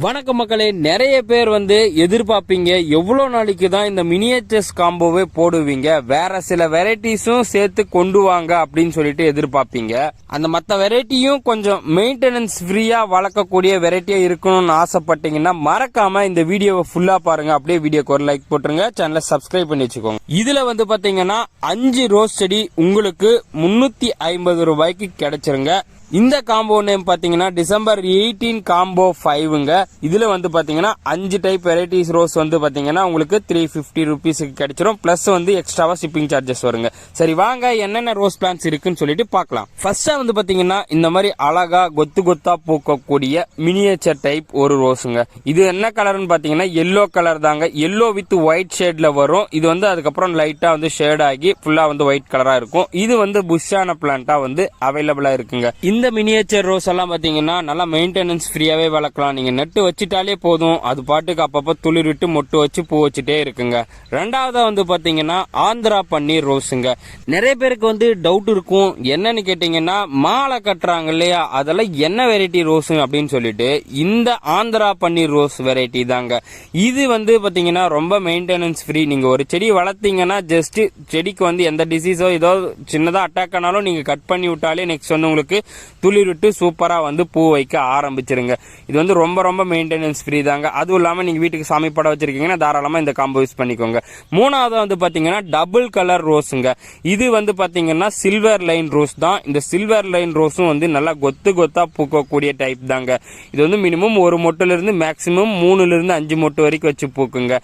வணக்க மக்களே நிறைய பேர் வந்து எதிர்பார்ப்பீங்க எவ்வளோ நாளைக்கு தான் இந்த மினியேச்சர்ஸ் காம்போவே போடுவீங்க வேற சில வெரைட்டிஸும் சேர்த்து கொண்டு வாங்க அப்படின்னு சொல்லிட்டு எதிர்பார்ப்பீங்க. அந்த மற்ற வெரைட்டியும் கொஞ்சம் மெயின்டெனன்ஸ் ஃப்ரீயாக வளர்க்கக்கூடிய வெரைட்டியாக இருக்கணும்னு ஆசைப்பட்டீங்கன்னா மறக்காம இந்த வீடியோவை ஃபுல்லாக பாருங்க. அப்படியே வீடியோக்கு ஒரு லைக் போட்டுருங்க சேனலை சப்ஸ்கிரைப் பண்ணி வச்சுக்கோங்க. இதுல வந்து பாத்தீங்கன்னா அஞ்சு ரோஸ் செடி உங்களுக்கு முன்னூத்தி ஐம்பது ரூபாய்க்கு கிடைச்சிருங்க. இந்த காம்போ நேம் பார்த்தீங்கன்னா டிசம்பர் எயிட்டீன் காம்போ ஃபைவ்ங்க இதில் வந்து பார்த்தீங்கன்னா அஞ்சு டைப் வெரைட்டிஸ் ரோஸ் வந்து பார்த்தீங்கன்னா உங்களுக்கு த்ரீ ஃபிஃப்டி ருபீஸுக்கு கிடைச்சிரும். ப்ளஸ் வந்து எக்ஸ்ட்ராவாக ஷிப்பிங் சார்ஜஸ் வருங்க. சரி வாங்க என்னென்ன ரோஸ் பிளான்ஸ் இருக்குன்னு சொல்லிட்டு பார்க்கலாம் ஃபர்ஸ்டா வந்து பார்த்தீங்கன்னா இந்த மாதிரி அழகாக கொத்து கொத்தாக பூக்கக்கூடிய மினியேச்சர் டைப் ஒரு ரோஸுங்க இது என்ன கலர்னு பார்த்தீங்கன்னா எல்லோ கலர் தாங்க. எல்லோ வித் ஒயிட் ஷேடில் வரும். இது வந்து அதுக்கப்புறம் லைட்டாக வந்து ஷேட் ஆகி ஃபுல்லாக வந்து ஒயிட் கலராக இருக்கும். இது வந்து புஷ்ஷான பிளான்ட்டாக வந்து அவைலபிளாக இருக்குங்க. இந்த இந்த மினியேச்சர் ரோஸ் எல்லாம் பார்த்தீங்கன்னா நல்லா மெயின்டெனன்ஸ் ஃப்ரீயாகவே வளர்க்கலாம். நீங்கள் நட்டு வச்சிட்டாலே போதும். அது பாட்டுக்கு அப்பப்போ துளிர் விட்டு மொட்டு வச்சு பூ வச்சுட்டே இருக்குங்க. ரெண்டாவதாக வந்து பார்த்தீங்கன்னா ஆந்திரா பன்னீர் ரோஸுங்க. நிறைய பேருக்கு வந்து டவுட் இருக்கும். என்னன்னு கேட்டிங்கன்னா மாலை கட்டுறாங்க இல்லையா? அதெல்லாம் என்ன வெரைட்டி ரோஸு அப்படின்னு சொல்லிட்டு இந்த ஆந்திரா பன்னீர் ரோஸ் வெரைட்டி தாங்க. இது வந்து பார்த்தீங்கன்னா ரொம்ப மெயின்டெனன்ஸ் ஃப்ரீ நீங்கள் ஒரு செடி வளர்த்தீங்கன்னா ஜஸ்ட்டு செடிக்கு வந்து எந்த டிசீஸோ ஏதோ சின்னதாக அட்டாக் ஆனாலும் நீங்கள் கட் பண்ணி விட்டாலே நெக்ஸ்ட் வந்து உங்களுக்கு துளிர் விட்டு சூப்பராக வந்து பூ வைக்க ஆரம்பிச்சிருங்க. இது வந்து ரொம்ப ரொம்ப மெயின்டெனன்ஸ் ஃப்ரீ தாங்க. அதுவும் இல்லாமல் நீங்கள் வீட்டுக்கு சாமி படம் வச்சிருக்கீங்கன்னா தாராளமாக இந்த காம்போ யூஸ் பண்ணிக்கோங்க. மூணாவது வந்து பார்த்தீங்கன்னா டபுள் கலர் ரோஸுங்க இது வந்து பார்த்தீங்கன்னா சில்வர் லைன் ரோஸ் தான். இந்த சில்வர் லைன் ரோஸும் வந்து நல்லா கொத்து கொத்தாக பூக்கக்கூடிய டைப் தாங்க. இது வந்து மினிமம் ஒரு மொட்டிலிருந்து மேக்ஸிமம் மேக்சிமம் அஞ்சு மொட்டு வரைக்கும் வச்சு பூக்குங்க.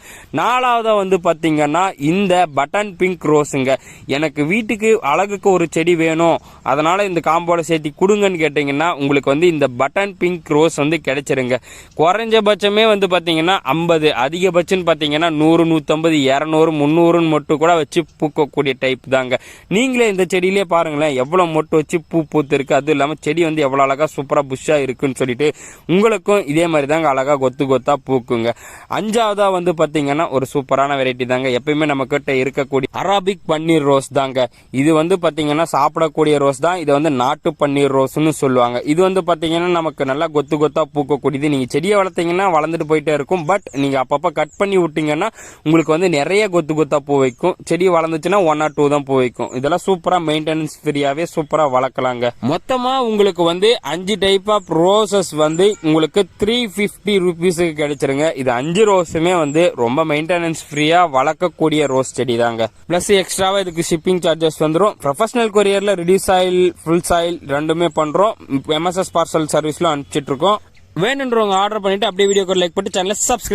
நாலாவதாக வந்து பார்த்தீங்கன்னா இந்த பட்டன் பிங்க் ரோஸுங்க எனக்கு வீட்டுக்கு அழகுக்கு ஒரு செடி வேணும். அதனால் இந்த காம்போட சேர்த்து கொடுங்கன்னு கேட்டிங்கன்னா உங்களுக்கு வந்து இந்த பட்டன் பிங்க் ரோஸ் வந்து கிடைச்சிருங்க. குறைஞ்சபட்சமே வந்து பார்த்தீங்கன்னா ஐம்பது அதிகபட்சம்னு பார்த்தீங்கன்னா நூறு நூற்றம்பது இரநூறு முந்நூறுன்னு மட்டும் கூட வச்சு பூக்கக்கூடிய டைப் தாங்க. நீங்களே இந்த செடியிலே பாருங்களேன் எவ்வளோ மொட்டு வச்சு பூ பூத்துருக்கு. அதுவும் இல்லாமல் செடி வந்து எவ்வளோ அழகாக சூப்பராக புஷ்ஷாக இருக்குன்னு சொல்லிட்டு உங்களுக்கும் இதே மாதிரி தாங்க அழகாக கொத்து கொத்தாக பூக்குங்க. அஞ்சாவதாக வந்து பார்த்தீங்கன்னா ஒரு சூப்பரான வெரைட்டி தாங்க. எப்பயுமே நம்ம கிட்ட இருக்கக்கூடிய அராபிக் பன்னீர் ரோஸ் தாங்க. இது வந்து பார்த்தீங்கன்னா சாப்பிடக்கூடிய ரோஸ் தான். இது வந்து நாட்டு பன்னீர் ரோஸ்னு சொல்லுவாங்க. இது வந்து பார்த்தீங்கன்னா நமக்கு நல்லா கொத்து கொத்தாக பூக்கக்கூடியது. நீங்கள் செடியை வளர்த்தீங்கன்னா வளர்ந்துட்டு போயிட்டே இருக்கும். பட் நீங்கள் அப்பப்போ கட் பண்ணி விட்டீங்கன்னா உங்களுக்கு வந்து நிறைய கொத்து கொத்தாக பூ வைக்கும். செடி வளர்ந்துச்சுன்னா ஒன் ஆர் டூ தான் பூ வைக்கும். இதெல்லாம் சூப்பராக மெயின்டெனன்ஸ் ஃப்ரீயாகவே சூப்பராக வளர்க்கலாங்க. மொத்தமாக உங்களுக்கு வந்து அஞ்சு டைப் ஆஃப் ரோசஸ் வந்து உங்களுக்கு த்ரீ ஃபிஃப்டி ருபீஸுக்கு கிடைச்சிருங்க. இது அஞ்சு ரோஸுமே வந்து ரொம்ப மெயின்டெனன்ஸ் ஃப்ரீயாக வளர்க்கக்கூடிய ரோஸ் செடி தாங்க ப்ளஸ் எக்ஸ்ட்ராவாக இதுக்கு ஷிப்பிங் சார்ஜஸ் வந்துடும் ப்ரொஃபஷனல் கொரியரில் ரிடியூஸ் ஆயில் ஃபுல் சாயில் ரெண்டுமே பண்ணுறோம் எம்எஸ்எஸ் பார்சல் சர்வீஸ்லாம் அனுப்பிச்சிட்ருக்கோம் வேணுன்றவங்க ஆர்டர் பண்ணிட்டு அப்படியே வீடியோக்கு லைக் போட்டு சேனலை சப்ஸ்கிரைப்